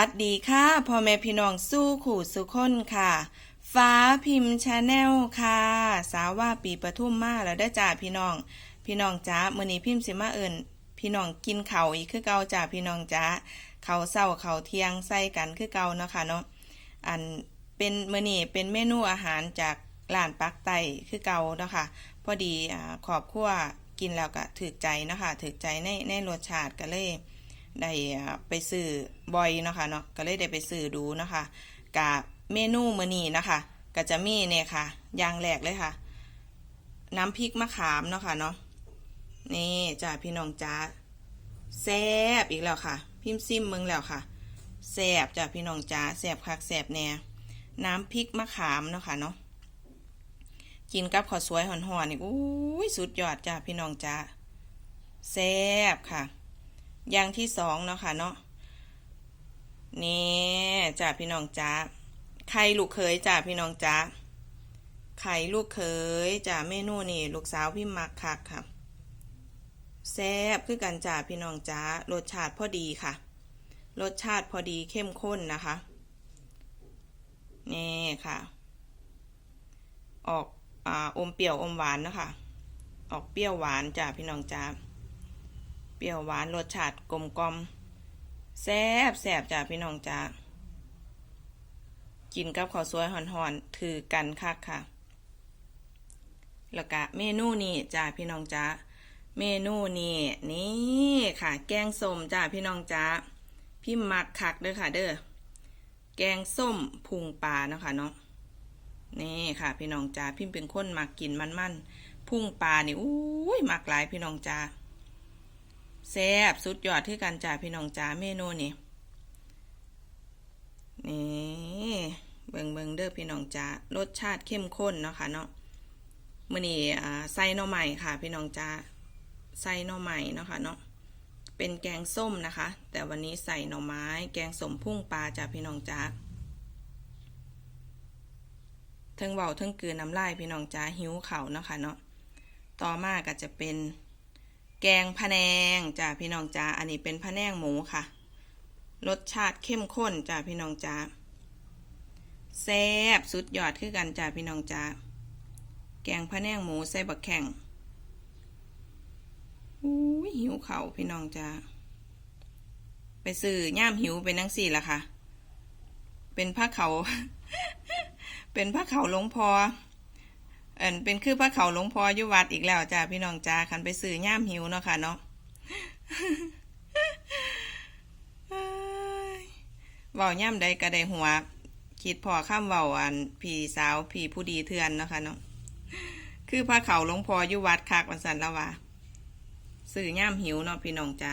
วัสดีค่ะพ่อแม่พี่น้องสู้ขู่สุคนค่ะ ฟ้าพิมพ์ชาแนลค่ะ สาวว่าปีประทุมมาแล้วได้จ้าพี่น้อง พี่น้องจ้ามือนี้พิมพ์สิมาเอิญพี่น้องกินเข้าอีกคือเก่าจ้าพี่น้องจ้าเข้าวเช้าข้าเทียงใส่กันคือเก่าเนาะค่ะเนาะอันเป็นมือนี้เป็นเมนูอาหารจากร้านปักไตคือเก่าเนาะค่ะพอดีอ่าครอบครัวกินแล้วก็ถูกใจเนาะคะถูกใจในในรสชาติก็เลย ได้ไปซื้อบ่อยเนาะค่ะเนาะก็เลยได้ไปซื้อดูเนาะคะกับเมนูมื้อนี้นะคะ ก็จะมีเนี่ยค่ะอย่างแรกเลยค่ะ น้ำพริกมะขามเนาะค่ะเนาะนี่จ้าพี่น้องจ้าแซบอีกแล้วค่ะ พิมพ์ซิมมืองแล้วค่ะแซบจ้าพี่น้องจ้าแซบคักแซบแน่น้ำพริกมะขามเนาะค่ะเนาะกินกับข้าวสวยห่อนๆนี่อุ้ยสุดยอดจ้าพี่น้องจ้าแซบค่ะ ย่างที่สองเนาะค่ะเนาะนี่จ้าพี่น้องจ้าไข่ลูกเขยจ้าพี่น้องจ้าไข่ลูกเขยจ้าเมนูนี่ลูกสาวพี่มักคักค่ะแซ่บคือกันจ้าพี่น้องจ้ารสชาติพอดีค่ะ รสชาติพอดีเข้มข้นนะคะนี่ค่ะ ออกออมเปรี้ยวอมหวานนะคะ ออกเปรี้ยวหวานจ้าพี่น้องจ้า เปรี้ยวหวานรสชาติกลมกลมแซ่บแซ่บจ้าพี่น้องจ้ากินกับข้าวสวยห่อนๆถือกันคักค่ะแล้วก็เมนูนี้จ้าพี่น้องจ้าเมนูนี้นี่ค่ะ แกงส้มจ้าพี่น้องจ้าพี่มักคักเด้อค่ะ เด้อแกงส้มพุงปลาเนาะค่ะเนาะนี่ค่ะพี่น้องจ้าพิมเป็นคนมักกินมันๆพุงปลานี่อุ้ยมักหลายพี่น้องจ้า แซ่บสุดยอดที่กันจ่าพี่น้องจ๋าเมนูนี่นี่เบิงเบิงเด้อพี่น้องจ๋ารสชาติเข้มข้นเนาะค่ะเนาะมื้อนี้อ่ใส่หน่อใหม่ค่ะ พี่น้องจ๋าใส่หน่อใหม่เนาะค่ะเนาะเป็นแกงส้มนะคะ แต่วันนี้ใส่หน่อไม้ แกงสมพุ่งปลาจ้าพี่น้องจ๋าเทิงเบาเทิงกืนน้ำลายพี่น้องจ๋าหิวเข่าเนาะค่ะเนาะ ต่อมาก็จะเป็น แกงพะแนงจ้าพี่น้องจ้าอันนี้เป็นพะแนงหมูค่ะ รสชาติเข้มข้นจ้าพี่น้องจ้าแซ่บสุดยอดคือกันจ้าพี่น้องจ้าแกงพะแนงหมูใส่บักแข่งอุ้หิวเขาพี่น้องจ้าไปซื้อย่ามหิวเป็นนังสี่ละค่ะ เป็นผ้าเขา เป็นผ้าเขาหลงพอ อินเป็นคือพระเขาหลวงพ่ออยู่วัดอีกแล้วจ้าพี่น้องจ้าคันไปซื้อย่ามหิวเนาะค่ะเนาะเว้าย่ามใดก็ได้หัว คิดพอข้ามเว้าอันพี่สาวพี่ผู้ดีเทือนเนาะค่ะเนาะคือพระเขาหลวงพ่ออยู่วัดคักวันสันละว่าซื้อย่ามหิวเนาะพี่น้องจ้า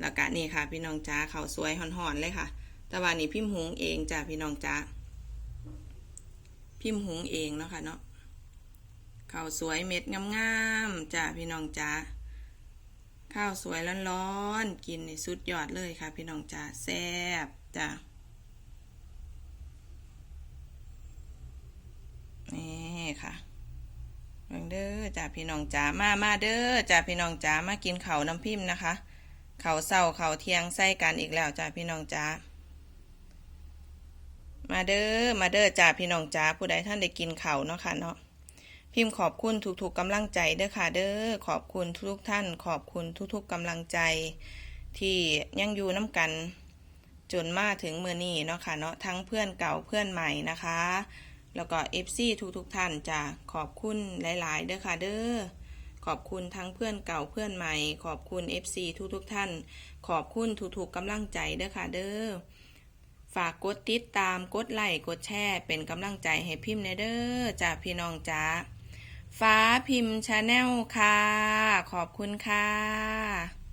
แล้วก็นี่ค่ะ พี่น้องจ้าเขาสวยห่อนๆเลยค่ะแต่ว่านี่พิมพ์หุงเองจ้าพี่น้องจ้าพิมพ์หุงเองเนาะค่ะเนาะ ข้าวสวยเม็ดงามๆจ้าพี่น้องจ้าข้าวสวยร้อนๆกินในสุดยอดเลยค่ะ พี่น้องจ้าแซ่บจ้านี่ค่ะเบิ่งเด้อจ้าพี่น้องจ้ามามาเด้อจ้าพี่น้องจ้ามากินข้าวน้ำพิมพ์นะคะข้าวเศร้าข้าวเที่ยงใส่กันอีกแล้วจ้าพี่น้องจ้ามาเด้อมาเด้อจ้าพี่น้องจ้าผู้ใดท่านได้กินข้าวเนาะค่ะเนาะ พิมพ์ขอบคุณทุกๆกำลังใจเด้อค่ะเด้อขอบคุณทุกท่าน ขอบคุณทุกๆกำลังใจ ที่ยังอยู่น้ำกัน จนมาถึงเมื่อนี้เนาะค่ะเนาะทั้งเพื่อนเก่าเพื่อนใหม่นะคะ แล้วก็เอฟซีทุกๆท่านจะขอบคุณหลายๆเด้อค่ะเด้อขอบคุณทั้งเพื่อนเก่าเพื่อนใหม่ ขอบคุณ FC ทุกๆท่าน ขอบคุณทุกๆกำลังใจเด้อค่ะเด้อฝากกดติดตามกดไลค์กดแชร์เป็นกำลังใจให้พิมพ์ในเด้อจ้าพี่น้องจ้า ฟ้าพิมพ์ชาแนลค่ะ ขอบคุณค่ะ